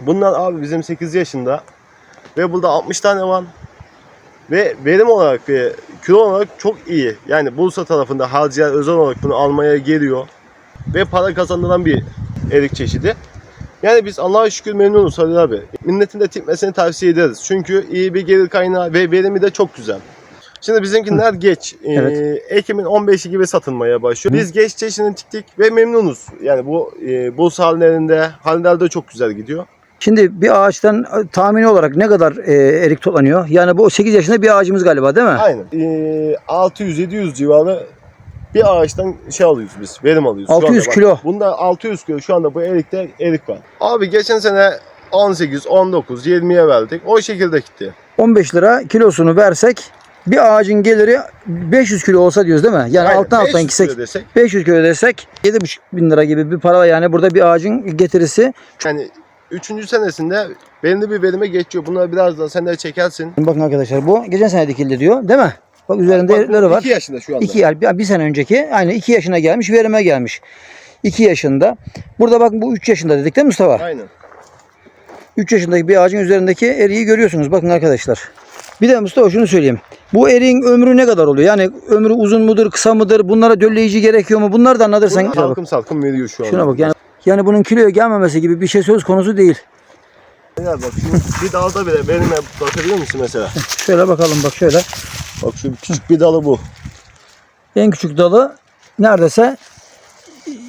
Bunlar abi bizim 8 yaşında ve burada 60 tane var. Ve verim olarak ve kilo olarak çok iyi. Yani Bursa tarafında harcayan özel olarak bunu almaya geliyor. Ve para kazandıran bir erik çeşidi. Yani biz Allah'a şükür memnunuz Halil abi. Milletin de tikmesini tavsiye ederiz. Çünkü iyi bir gelir kaynağı ve verimi de çok güzel. Şimdi bizimkiler geç. Ee, Evet. Ekim'in 15'i gibi satılmaya başlıyor. Biz geç çeşidini tiktik ve memnunuz. Yani bu e, Bursa hallerinde, hallerde çok güzel gidiyor. Şimdi bir ağaçtan e, tahmini olarak ne kadar e, erik toplanıyor? Yani bu 8 yaşında bir ağacımız galiba değil mi? Aynen. Ee, 600-700 civarı bir ağaçtan şey alıyoruz biz, verim alıyoruz. Şu 600 anda bak, kilo. Bunda 600 kilo şu anda bu erikte erik var. Abi geçen sene 18, 19, 20'ye verdik. O şekilde gitti. 15 lira kilosunu versek bir ağacın geliri 500 kilo olsa diyoruz değil mi? Yani Aynen, alttan alttan 500 gitsek kilo desek. 500 kilo desek 7,5 bin lira gibi bir para yani burada bir ağacın getirisi. Yani 3. senesinde belirli bir verime geçiyor. Bunları birazdan sen de çekersin. Bakın arkadaşlar bu geçen sene dikildi diyor değil mi? Bak üzerinde Bak, erikleri var. iki yaşında şu anda. 2 yer bir, bir sene önceki aynı 2 yaşına gelmiş verime gelmiş. 2 yaşında. Burada bak bu 3 yaşında dedik değil mi Mustafa? Aynen. 3 yaşındaki bir ağacın üzerindeki eriği görüyorsunuz. Bakın arkadaşlar. Bir de Mustafa şunu söyleyeyim. Bu eriğin ömrü ne kadar oluyor? Yani ömrü uzun mudur, kısa mıdır? Bunlara dölleyici gerekiyor mu? Bunları da anlatırsan. Salkım salkım veriyor şu anda. Şuna bak yani. Yani bunun kiloya gelmemesi gibi bir şey söz konusu değil. Ya bak şu bir dalda bile verime bakabiliyor musun mesela? Şöyle bakalım bak şöyle. Bak şu küçük bir dalı bu. En küçük dalı neredeyse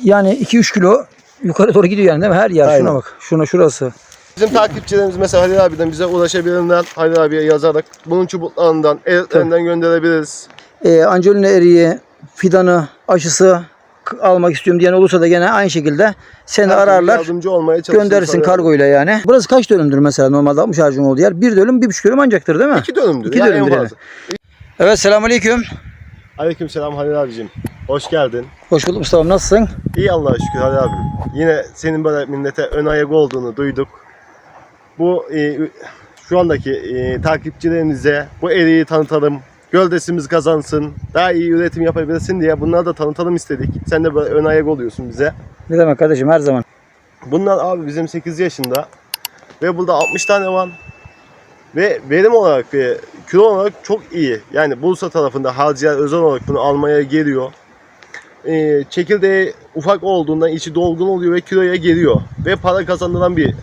yani 2-3 kilo yukarı doğru gidiyor yani değil mi? Her yer. Aynen. Şuna bak. Şuna şurası. Bizim takipçilerimiz mesela Halil abiden bize ulaşabilirler. Halil abiye yazarak bunun çubuklarından, eriklerinden gönderebiliriz. Ee, Angelina eriği, fidanı, aşısı almak istiyorum diyen olursa da gene aynı şekilde seni Her türlü ararlar. Yardımcı olmaya. Gönderirsin kargoyla yani. Burası kaç dönümdür mesela normalde 60 ağacın olduğu yer? Bir dönüm, bir buçuk dönüm ancaktır değil mi? İki dönümdür. İki yani dönümdür yani. Evet selamünaleyküm. Aleyküm selam Halil abicim. Hoş geldin. Hoş bulduk Mustafa nasılsın? İyi Allah'a şükür Halil abi. Yine senin böyle millete ön ayak olduğunu duyduk. Bu e, şu andaki e, takipçilerimize bu eriği tanıtalım. Göldesimiz kazansın. Daha iyi üretim yapabilsin diye bunları da tanıtalım istedik. Sen de böyle ön ayak oluyorsun bize. Ne demek kardeşim her zaman. Bunlar abi bizim 8 yaşında ve burada 60 tane var. Ve verim olarak ve kilo olarak çok iyi. Yani Bursa tarafında harcayan özel olarak bunu almaya geliyor. Ee, çekirdeği ufak olduğundan içi dolgun oluyor ve kiloya geliyor. Ve para kazandıran bir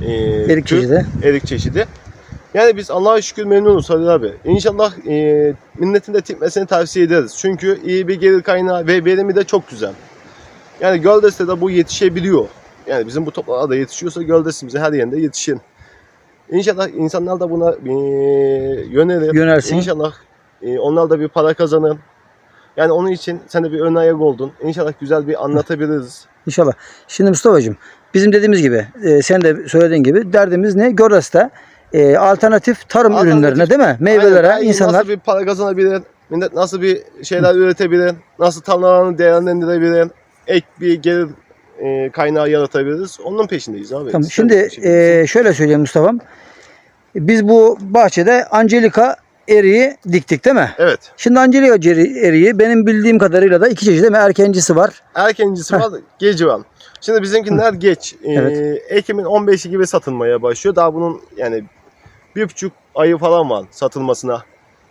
e, Erik tür, çeşidi. erik çeşidi. Yani biz Allah'a şükür memnunuz Halil abi. İnşallah e, milletin de tikmesini tavsiye ederiz. Çünkü iyi bir gelir kaynağı ve verimi de çok güzel. Yani Göldes'te de bu yetişebiliyor. Yani bizim bu toplara yetişiyorsa Göldes'imize her yerinde yetişin. İnşallah insanlar da buna e, yönelir. Yönelsin. İnşallah e, onlar da bir para kazanır. Yani onun için sen de bir ön ayak oldun. İnşallah güzel bir anlatabiliriz. İnşallah. Şimdi Mustafa'cığım bizim dediğimiz gibi e, sen de söylediğin gibi derdimiz ne? Görres'te e, alternatif tarım Alternatif- ürünlerine değil mi? Aynen, Meyvelere iyi insanlar nasıl bir para kazanabilir? Millet nasıl bir şeyler üretebilir? Nasıl tarlalarını değerlendirebilir? Ek bir gelir e, kaynağı yaratabiliriz. Onun peşindeyiz abi. Tamam. Sen Şimdi e, şöyle söyleyeyim Mustafa'm. Biz bu bahçede Angelika eriği diktik değil mi? evet. Şimdi Angelika ceri- eriği benim bildiğim kadarıyla da iki çeşit değil mi? Erkencisi var. Erkencisi var, geci var. Şimdi bizimkiler geç. E, Evet. Ekim'in 15'i gibi satılmaya başlıyor. Daha bunun yani bir buçuk ayı falan var satılmasına.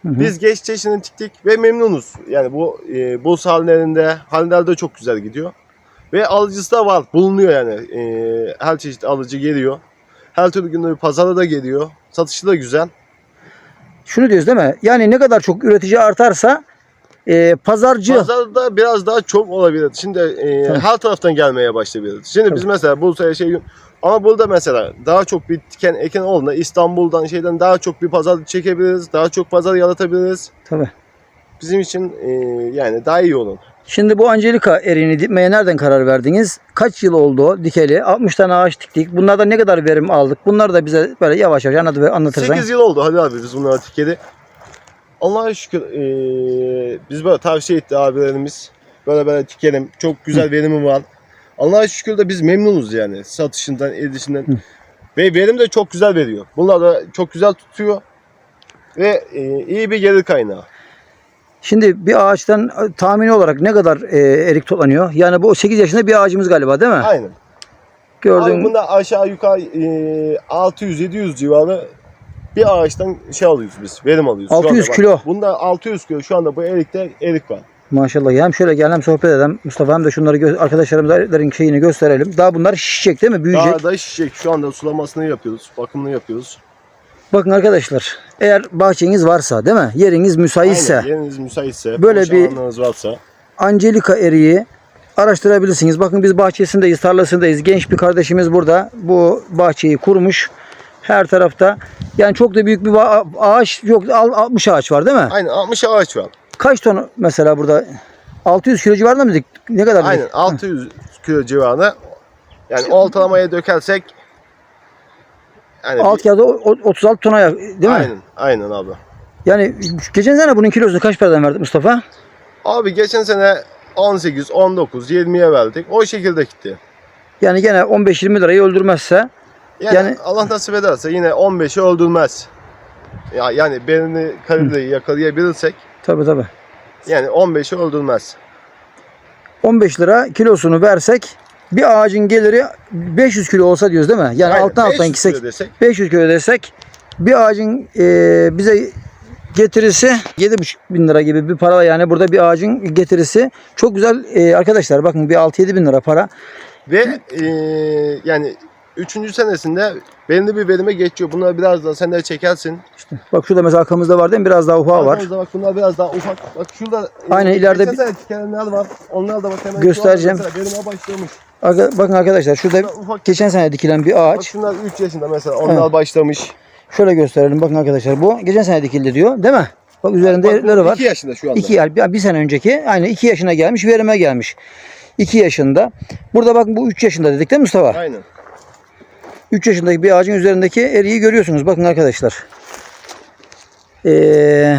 Hı hı. Biz geç çeşidini tiktik ve memnunuz. Yani bu e, Bursa hallerinde, hallerde çok güzel gidiyor. Ve alıcısı da var, bulunuyor yani. E, her çeşit alıcı geliyor. Her türlü günde bir pazara da geliyor. Satışı da güzel. Şunu diyoruz değil mi? Yani ne kadar çok üretici artarsa e, pazarcı Pazarda biraz daha çok olabilir. Şimdi e, Tabii. her taraftan gelmeye başlayabilir. Şimdi biz Tabii. mesela Bursa'ya şey ama burada mesela daha çok bir diken eken olduğunda İstanbul'dan şeyden daha çok bir pazar çekebiliriz. Daha çok pazar yaratabiliriz. tabii. Bizim için e, yani daha iyi olur. Şimdi bu Angelika eriğini dikmeye nereden karar verdiniz? Kaç yıl oldu dikeli? 60 tane ağaç diktik. Bunlardan ne kadar verim aldık? Bunları da bize böyle yavaş yavaş anlat, anlatırsan. 8 yıl oldu hadi abi biz bunları tikeli. Allah'a şükür eee, biz böyle tavsiye etti abilerimiz. Böyle böyle tikelim. Çok güzel verimi var. Allah'a şükür de biz memnunuz yani satışından, edişinden. Hı. Ve verim de çok güzel veriyor. Bunlar da çok güzel tutuyor. Ve eee, iyi bir gelir kaynağı. Şimdi bir ağaçtan e, tahmini olarak ne kadar e, erik toplanıyor? Yani bu 8 yaşında bir ağacımız galiba değil mi? Aynen. Gördüğün Abi bunda aşağı yukarı e, 600-700 civarı bir ağaçtan şey alıyoruz biz. Verim alıyoruz. Şu 600 anda bak, kilo. Bunda 600 kilo. Şu anda bu erikte erik var. Maşallah. Hem şöyle gel hem sohbet edelim. Mustafa hem de şunları arkadaşlarımızın şeyini gösterelim. Daha bunlar şişecek değil mi? Büyüyecek. Daha da şişecek. Şu anda sulamasını yapıyoruz. Bakımını yapıyoruz. Bakın arkadaşlar eğer bahçeniz varsa değil mi? Yeriniz müsaitse Aynen, yeriniz müsaitse, Böyle bir- varsa Angelika eriği araştırabilirsiniz. Bakın biz bahçesindeyiz, tarlasındayız. Genç bir kardeşimiz burada bu bahçeyi kurmuş. Her tarafta yani çok da büyük bir ağaç yok. Al- 60 ağaç var değil mi? aynen 60 ağaç var. Kaç ton mesela burada? 600 kilo civarında mı dik? Ne kadar? Aynen 600 kilo civarında. Yani ortalamaya dökersek yani bir- Alt kağıda o- o- 36 tona yak- değil mi? Aynen, aynen abi. Yani geçen sene bunun kilosunu kaç paradan verdik Mustafa? Abi geçen sene 18, 19, 20'ye verdik. O şekilde gitti. Yani gene 15-20 lirayı öldürmezse Yani, Yani- Allah nasip ederse yine 15'i öldürmez. Ya yani belini kalibreyi yakalayabilirsek tabii tabii. yani 15'i öldürmez. 15 lira kilosunu versek bir ağacın geliri 500 kilo olsa diyoruz değil mi? Yani Aynen, alttan alttan 500 gitsek kilo desek 500 kilo desek bir ağacın e, bize getirisi 7,5 bin lira gibi bir para yani burada bir ağacın getirisi çok güzel e, arkadaşlar bakın bir 6-7 bin lira para. ve eee, yani 3. senesinde belirli bir verime geçiyor. Bunları biraz daha sen de çekersin. Bak şurada mesela arkamızda var değil mi? Biraz daha ufağı var. Arkamızda Bak bunlar biraz daha ufak. Bak şurada Aynen, eee, ileride bir- sene tikerenler var. Onlar da bak hemen Göstereceğim. verime başlamış. Arka- bakın arkadaşlar şurada Şurada ufak geçen sene dikilen bir Bak ağaç. şunlar 3 yaşında mesela onlar başlamış. Şöyle gösterelim bakın arkadaşlar bu geçen sene dikildi diyor değil mi? Bak üzerinde Bak, bu erikleri var. 2 yaşında şu anda. 2 ay, bir bir sene önceki aynı 2 yaşına gelmiş verime gelmiş. 2 yaşında. Burada bakın bu 3 yaşında dedik değil mi Mustafa? Aynen. 3 yaşındaki bir ağacın üzerindeki eriği görüyorsunuz. Bakın arkadaşlar. Ee,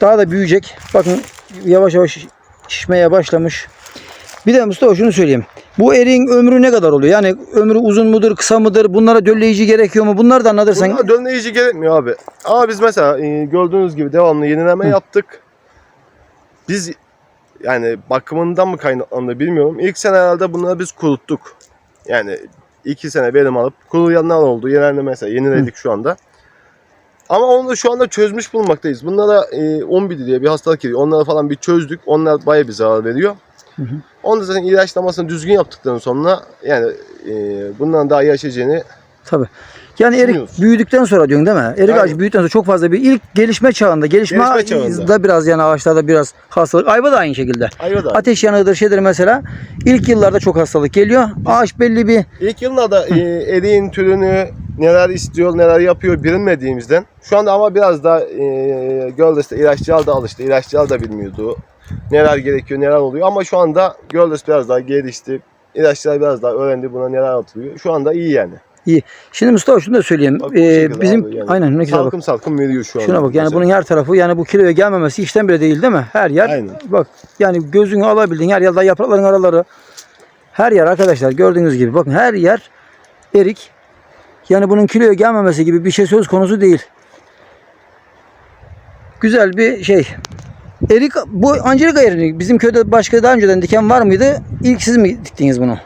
daha da büyüyecek. Bakın yavaş yavaş şişmeye başlamış. Bir de Mustafa şunu söyleyeyim. Bu eriğin ömrü ne kadar oluyor? Yani ömrü uzun mudur, kısa mıdır? Bunlara dölleyici gerekiyor mu? Bunları da anlatırsan. Bunlar dönleyici gerekmiyor abi. Ama biz mesela e, gördüğünüz gibi devamlı yenileme yaptık. Biz yani bakımından mı kaynaklandı bilmiyorum. İlk sene herhalde bunları biz kuruttuk. Yani iki sene verim alıp kuruyanlar oldu. Genelde mesela yeniledik şu anda. Ama onu da şu anda çözmüş bulunmaktayız. Bunlara e, 11 diye bir hastalık geliyor. Onları falan bir çözdük. Onlar baya bir zarar veriyor. Hı hı. Onu da zaten ilaçlamasını düzgün yaptıktan sonra yani e, bundan daha yaşayacağını Tabii. Yani erik büyüdükten sonra diyorsun değil mi? Erik Aynen. ağacı büyüdükten sonra çok fazla bir ilk gelişme çağında, gelişme, Gelişme çağında. da biraz yani ağaçlarda biraz hastalık. Ayva da aynı şekilde. ayva da Ateş yanığıdır şeydir mesela. İlk yıllarda çok hastalık geliyor. Ağaç belli bir İlk yıllarda e, eriğin türünü neler istiyor, neler yapıyor bilinmediğimizden. Şu anda ama biraz da e, ilaççılar da alıştı. İlaççılar da bilmiyordu. Neler gerekiyor, neler oluyor. Ama şu anda Göldes biraz daha gelişti. İlaççılar biraz daha öğrendi buna neler atılıyor. Şu anda iyi yani. İyi. Şimdi Mustafa şunu da söyleyeyim. Bak bu Ee, bizim abi yani. aynen ne güzel bak. Salkım salkım veriyor şu anda. Şuna bak yani bunun her tarafı yani bu kiloya gelmemesi işten bile değil değil mi? Her yer. Aynen. Bak yani gözünü alabildiğin her yerde yaprakların araları. Her yer arkadaşlar gördüğünüz gibi bakın her yer erik. Yani bunun kiloya gelmemesi gibi bir şey söz konusu değil. Güzel bir şey. Erik bu Angelika eriği bizim köyde başka daha önceden diken var mıydı? İlk siz mi diktiniz bunu?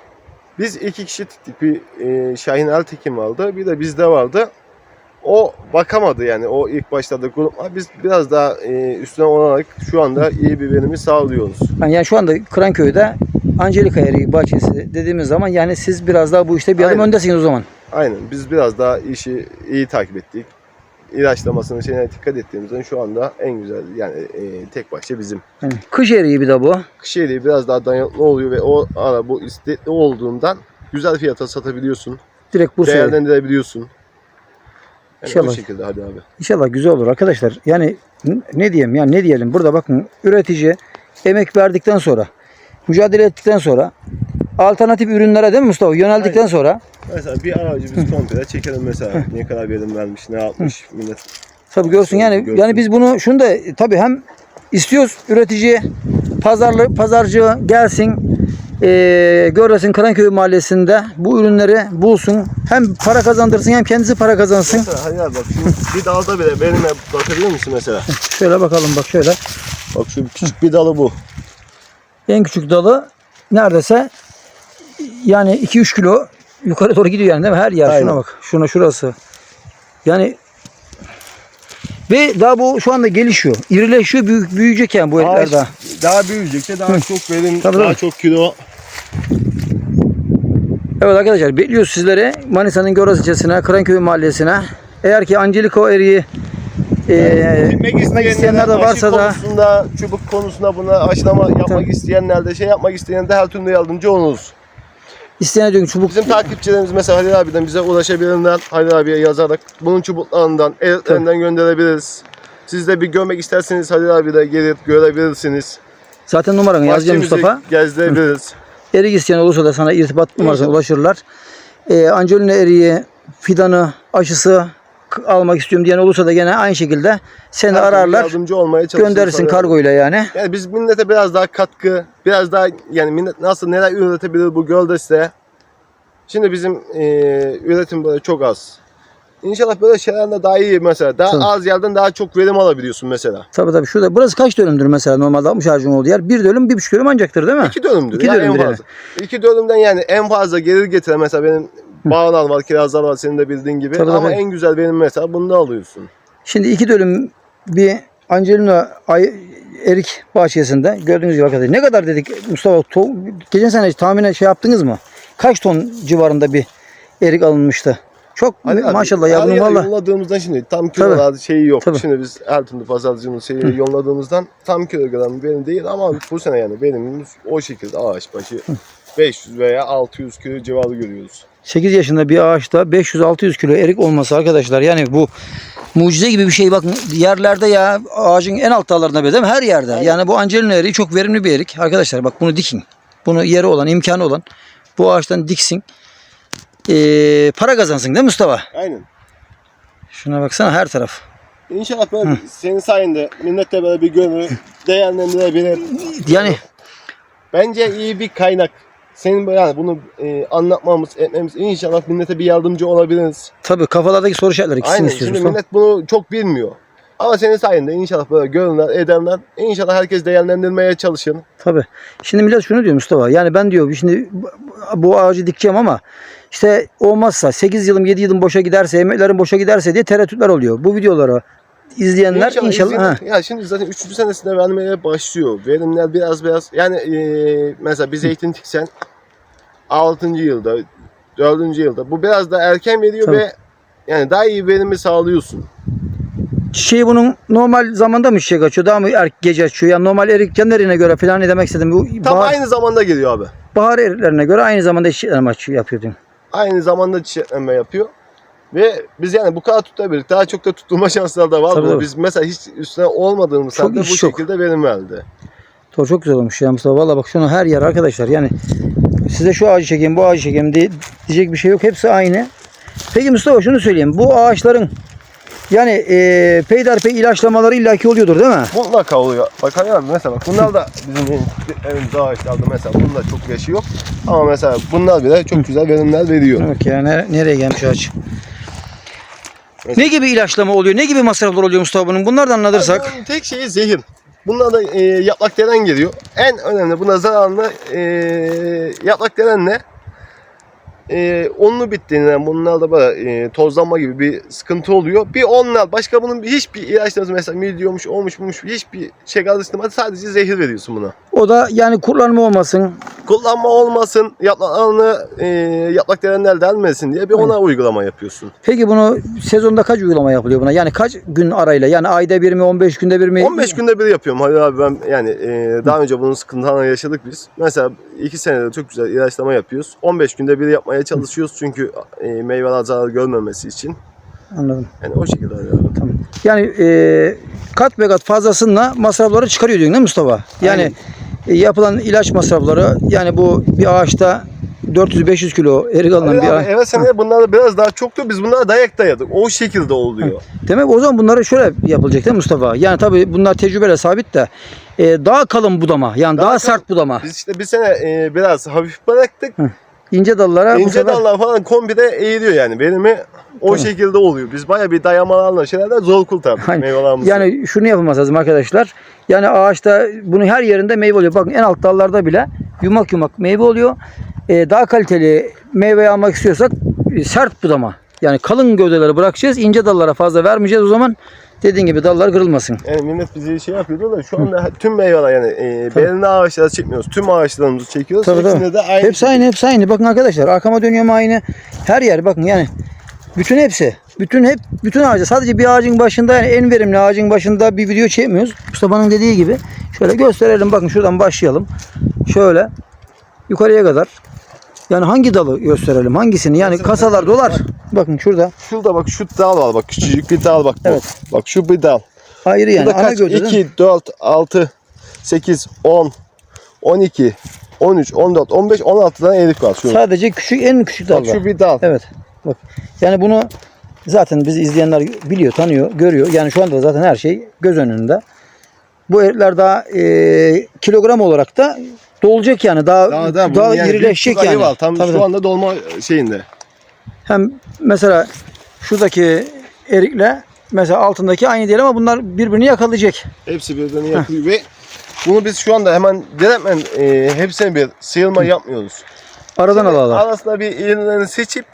Biz iki kişi tuttuk. Bir e, Şahin Altekin vardı. Bir de bizde vardı. O bakamadı yani o ilk başlarda grup. Biz biraz daha e, üstüne olarak şu anda iyi bir verimi sağlıyoruz. Yani, yani şu anda Kıranköy'de Angelika eriği bahçesi dediğimiz zaman yani siz biraz daha bu işte bir adım Aynen. öndesiniz o zaman. Aynen biz biraz daha işi iyi takip ettik. İlaçlamasının şeyine dikkat ettiğimizden şu anda en güzel yani e, tek başta bizim. Yani kış eriği bir de bu. Kış eriği biraz daha dayanıklı oluyor ve o ara bu istekli olduğundan güzel fiyata satabiliyorsun. Direkt Bursa'ya. değerlendirebiliyorsun. Yani İnşallah. bu şekilde hadi abi. İnşallah güzel olur arkadaşlar. Yani ne diyeyim yani ne diyelim burada bakın üretici emek verdikten sonra mücadele ettikten sonra alternatif ürünlere değil mi Mustafa yöneldikten sonra Mesela bir aracı biz komple çekelim mesela ne kadar verim vermiş, ne yapmış millet. tabii görsün yani Görsün. yani biz bunu şunu da e, tabii hem istiyoruz üretici pazarlı pazarcı gelsin eee göresin Kıranköy mahallesinde bu ürünleri bulsun hem para kazandırsın hem kendisi para kazansın. Mesela abi bak şu bir dalda bile benimle bakabilir misin mesela? Şöyle bakalım bak şöyle. Bak şu küçük bir dalı bu. En küçük dalı neredeyse yani 2-3 kilo yukarı doğru gidiyor yani değil mi? Her yer Aynen. şuna bak. Şuna şurası. Yani ve daha bu şu anda gelişiyor. İrileşiyor, büyük, büyüyecek yani bu etler daha. daha büyüyecekçe daha çok verim, Tabii, daha tabii. çok kilo. Evet arkadaşlar bekliyoruz sizlere Manisa'nın Göraz ilçesine, Kıranköy mahallesine. Eğer ki Angelico eriği e, gitmek isteyenler de aşı varsa da konusunda, çubuk konusunda buna aşılama yapmak isteyenler de şey yapmak isteyenler de her türlü yardımcı oluruz. İsteyene diyorum çubuk Bizim takipçilerimiz mesela Halil abiden bize ulaşabilirinden Halil abiye yazarak bunun çubuklarından, eritlerinden gönderebiliriz. Siz de bir görmek isterseniz Halil abi de gelip görebilirsiniz. zaten numaranı yazacağım Bahçemizi Mustafa. gezdirebiliriz. Erik isteyen olursa da sana irtibat numarasına ulaşırlar. E, Angelina eriği, fidanı, aşısı almak istiyorum diyen olursa da gene aynı şekilde seni Her türlü ararlar. Yardımcı olmaya. Gönderirsin abi. kargoyla yani. Yani biz millete biraz daha katkı, biraz daha yani millet nasıl neler üretebilir bu gölde Şimdi bizim e, üretim böyle çok az. İnşallah böyle şeylerle daha iyi mesela. Daha Tabii. az yerden daha çok verim alabiliyorsun mesela. Tabii tabii. Şurada burası kaç dönümdür mesela normalde 60 ağacın olduğu yer? Bir dönüm, bir buçuk dönüm ancaktır değil mi? İki dönümdür. İki yani en dönümdür yani. fazla. İki dönümden yani en fazla gelir getiren mesela benim bağlar var, kirazlar var senin de bildiğin gibi. Tabii, Ama tabii. en güzel benim mesela bunu alıyorsun. Şimdi iki dönüm bir Angelina ay, erik bahçesinde gördüğünüz gibi arkadaşlar. Ne kadar dedik Mustafa? To- geçen sene tahminen şey yaptınız mı? Kaç ton civarında bir erik alınmıştı? Çok Hani abi, maşallah ya her bunun yere valla. yolladığımızda şimdi tam kilolar şeyi yok. Tabii. Şimdi biz her türlü pazarcının şeyi yolladığımızdan tam kilogram benim değil ama bu sene yani benim o şekilde ağaç başı 500 veya 600 kilo civarı görüyoruz. 8 yaşında bir ağaçta 500-600 kilo erik olması arkadaşlar yani bu mucize gibi bir şey bakın yerlerde ya ağacın en alt dallarında bile değil mi? Her yerde. Aynen. Yani bu Angelina eriği çok verimli bir erik. Arkadaşlar bak bunu dikin. Bunu yeri olan, imkanı olan bu ağaçtan diksin. Ee, para kazansın değil mi Mustafa? Aynen. Şuna baksana her taraf. İnşallah böyle senin sayende millet de böyle bir görür, değerlendirebilir. Yani Bence iyi bir kaynak. Senin böyle yani bunu e, anlatmamız, etmemiz inşallah millete bir yardımcı olabiliriz. tabii kafalardaki soru işaretleri ikisini Aynen. istiyoruz. Şimdi millet bunu çok bilmiyor. Ama senin sayende inşallah böyle görünler, edenler inşallah herkes değerlendirmeye çalışın. Tabii. Şimdi millet şunu diyor Mustafa. Yani ben diyor şimdi bu- ağacı dikeceğim ama işte olmazsa 8 yılım 7 yılım boşa giderse emeklerim boşa giderse diye tereddütler oluyor. Bu videoları izleyenler inşallah, ha, izleyin. Ya şimdi zaten 3. senesinde vermeye başlıyor. Verimler biraz biraz yani e, mesela bir zeytin diksen 6. yılda 4. yılda bu biraz da erken veriyor Tabii. ve yani daha iyi verimi sağlıyorsun. Çiçeği bunun normal zamanda mı çiçek açıyor? Daha mı er, gece açıyor? Yani normal erik kendilerine göre falan ne demek istedim? Bu Tam bahar, aynı zamanda geliyor abi. bahar eriklerine göre aynı zamanda çiçekler mi açıyor, yapıyor diyorum. Aynı zamanda çiçeklenme yapıyor. Ve biz yani bu kadar tutabilir. Daha çok da tutulma şansları da var. Tabii. Biz mesela hiç üstüne olmadığımız Çok halde bu çok. şekilde verim verdi. Doğru, çok güzel olmuş ya Mustafa. Valla bak şunu her yer arkadaşlar. Yani size şu ağacı çekeyim, bu ağacı çekeyim diye, diyecek bir şey yok. Hepsi aynı. Peki Mustafa şunu söyleyeyim. Bu ağaçların yani e, peyderpey ilaçlamaları illaki oluyordur değil mi? Mutlaka oluyor. Bak abi mesela bak bunlar da bizim evimizde ağaçlarda mesela bunun da çok yaşı yok. Ama mesela bunlar bile çok güzel verimler veriyor. Bak ya ne- nereye gelmiş ağaç? Mesela- Ne gibi ilaçlama oluyor? Ne gibi masraflar oluyor Mustafa bunun? Bunlardan anlatırsak. Bunun tek şeyi zehir. Bunlar da e, yaprak delen geliyor. En önemli buna zararlı e, yaprak delen ne? E, onlu bittiğinden bunlarda böyle e, tozlanma gibi bir sıkıntı oluyor. Bir onlar başka bunun hiçbir ilaçlaması mesela milyonmuş olmuşmuş hiçbir şey karıştırmadı sadece zehir veriyorsun buna. O da yani kurlanma olmasın. Kullanma olmasın yapraklarını e, yaprak delenler delmesin diye bir ona uygulama yapıyorsun. Peki bunu sezonda kaç uygulama yapılıyor buna? Yani kaç gün arayla? Yani ayda bir mi, 15 günde bir mi? 15 günde bir yapıyorum. Hadi abi ben yani e, daha önce bunun sıkıntılarını yaşadık biz. Mesela 2 senede çok güzel ilaçlama yapıyoruz. 15 günde bir yapmaya çalışıyoruz çünkü e, meyveler zarar görmemesi için. Anladım. Yani o şekilde abi. Tamam. Yani e, kat be kat fazlasıyla masrafları çıkarıyor diyorsun değil mi Mustafa? Yani e, yapılan ilaç masrafları yani bu bir ağaçta 400-500 kilo erik alınan bir ağaç. evet senede bunlar biraz daha çoktu. Biz bunlara dayak dayadık. O şekilde oluyor. Demek o zaman bunları şöyle yapılacak değil mi Mustafa? Yani tabii bunlar tecrübeyle sabit de e, daha kalın budama yani daha, Daha sert budama. Biz işte bir sene e, biraz hafif bıraktık. İnce dallara İnce sefer dallar falan kombide eğiliyor yani. Verimi o Tamam. şekilde oluyor. Biz baya bir dayamalarla şeylerden zor kurtardık Aynen. meyvelerimizi. Yani şunu yapılmaz lazım arkadaşlar. Yani ağaçta bunun her yerinde meyve oluyor. Bakın en alt dallarda bile yumak yumak meyve oluyor. E, daha kaliteli meyve almak istiyorsak e, sert budama. Yani kalın gövdeleri bırakacağız. ince dallara fazla vermeyeceğiz o zaman. Dediğin gibi dallar kırılmasın. Yani millet bizi şey yapıyordu da şu anda tüm meyveler yani e, belirli ağaçları çekmiyoruz. Tüm ağaçlarımızı çekiyoruz. Tabii, tabii. de aynı. Hepsi aynı, hepsi aynı. Bakın arkadaşlar arkama dönüyorum aynı. Her yer bakın yani. Bütün hepsi. Bütün hep bütün ağaçlar. Sadece bir ağacın başında yani en verimli ağacın başında bir video çekmiyoruz. Mustafa'nın dediği gibi. Şöyle gösterelim. Bakın şuradan başlayalım. Şöyle yukarıya kadar. Yani hangi dalı gösterelim? Hangisini? Yani Mesela- kasalar dolar. Bakın şurada. Şurada bak şu dal var bak küçücük bir dal bak bu. Evet. Bak şu bir dal. Ayrı yani. Burada Ana kaç? mi? 2, 4, 6, 8, 10, 12, 13, 14, 15, 16 tane erik var. Şu. Sadece küçük en küçük dal Bak var. şu bir dal. Evet. Bak. Yani bunu zaten bizi izleyenler biliyor, tanıyor, görüyor. Yani şu anda zaten her şey göz önünde. Bu erikler daha e, kilogram olarak da dolacak yani. Daha Daha daha, da bunun yani irileşecek yani. Var. Tam Tabii, şu anda dolma şeyinde. Hem mesela şuradaki erikle mesela altındaki aynı değil ama bunlar birbirini yakalayacak. Hepsi birbirini yapıyor ve bunu biz şu anda hemen direktmen e, hepsine bir sıyırma yapmıyoruz. Aradan alalar. Arasında bir irilerini seçip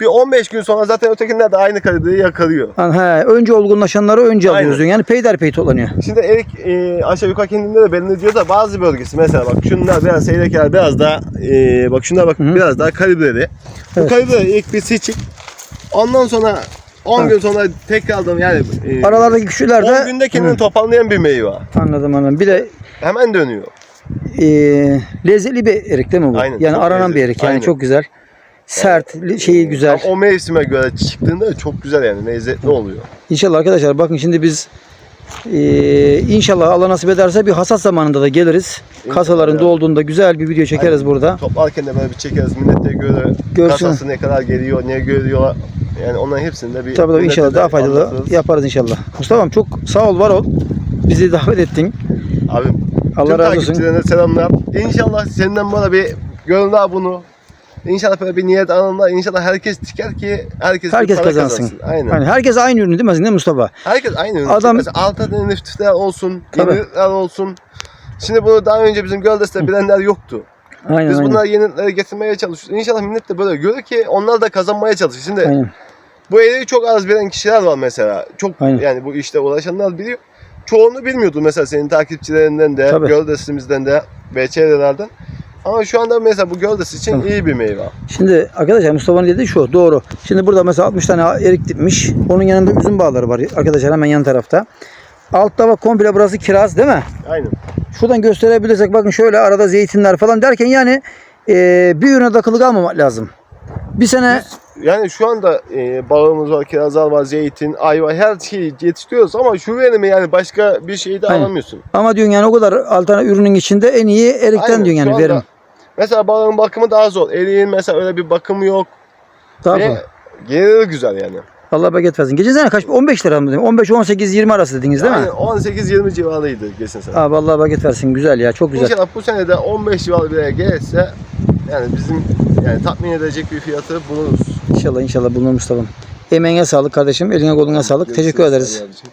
bir 15 gün sonra zaten ötekiler de aynı kaliteyi yakalıyor. Yani he, önce olgunlaşanları önce Aynen. alıyoruz. Yani peyderpey toplanıyor. Şimdi erik e, aşağı yukarı kendinde de belli diyor da bazı bölgesi mesela bak şunlar biraz seyrekler biraz daha e, bak şunlar bak Hı hı. biraz daha kalibreli. Bu Evet. kalibreli ilk bir seçip ondan sonra 10 Ha. gün sonra tekrardan yani e, Aralardaki küçükler 10 de günde kendini Hı, toparlayan bir meyve. anladım anladım. Bir de Hemen dönüyor. e, lezzetli bir erik değil mi bu? Aynen, yani aranan bir lezzetli. erik yani Aynen. çok güzel. Sert, şeyi güzel. Tam o mevsime göre çıktığında çok güzel yani lezzetli oluyor. İnşallah arkadaşlar bakın şimdi biz e, inşallah Allah nasip ederse bir hasat zamanında da geliriz. Kasaların ya. dolduğunda güzel bir video çekeriz Aynen. burada. Toplarken de böyle bir çekeriz millete göre Görsün. kasası ne kadar geliyor, ne görüyor. Yani onların hepsini de bir Tabii tabii inşallah de daha faydalı anlatırız. yaparız inşallah. Mustafa'm çok sağ ol var ol. Bizi davet ettin. Abi Allah tüm razı olsun. takipçilerine selamlar. İnşallah senden bana bir gönderler bunu. İnşallah böyle bir niyet alınlar. İnşallah herkes diker ki herkes, Herkes para kazansın. Aynen. Yani herkes aynı ürünü değil mi, mi Mustafa? Herkes aynı ürünü. Adam- Mesela alternatifler olsun, Tabii. yenilikler olsun. Şimdi bunu daha önce bizim Göldes'te bilenler yoktu. Aynen Biz aynen. bunları yenilikleri getirmeye çalışıyoruz. İnşallah millet de böyle görür ki onlar da kazanmaya çalışır. Şimdi Aynen. bu eriği çok az bilen kişiler var mesela. Çok Aynen. yani bu işte uğraşanlar biliyor. Çoğunu bilmiyordu mesela senin takipçilerinden de, Tabii. Göldesimizden de ve çevrelerden. Ama şu anda mesela bu Göldes için Tabii. iyi bir meyve. Şimdi arkadaşlar Mustafa'nın dediği şu doğru. Şimdi burada mesela 60 tane erik dikmiş. Onun yanında üzüm bağları var arkadaşlar hemen yan tarafta. Altta bak komple burası kiraz değil mi? Aynen. Şuradan gösterebilirsek bakın şöyle arada zeytinler falan derken yani e, bir ürüne takılı kalmamak lazım. Bir sene Yani şu anda e, bağımız var, kirazlar var, zeytin, ayva her şeyi yetiştiriyoruz ama şu verimi yani başka bir şeyi de Aynen. alamıyorsun. ama diyorsun yani o kadar alternatif ürünün içinde en iyi erikten Aynen, diyorsun yani verim. Mesela bağın bakımı daha zor. Eriğin mesela öyle bir bakımı yok. Daha Ve fazla. geliri güzel yani. Allah bereket versin. Geçen sene kaç? 15 lira mı? 15, 18, 20 arası dediniz değil mi? Aynen 18-20 civarıydı geçen sene. Abi Allah bereket versin. Güzel ya. Çok güzel. İnşallah bu sene de 15 civarı bir yere gelirse yani bizim yani tatmin edecek bir fiyatı buluruz. İnşallah inşallah bulunur Mustafa'm. Emeğine sağlık kardeşim. Eline koluna sağlık. Teşekkür Görüşürüz ederiz. Abicim.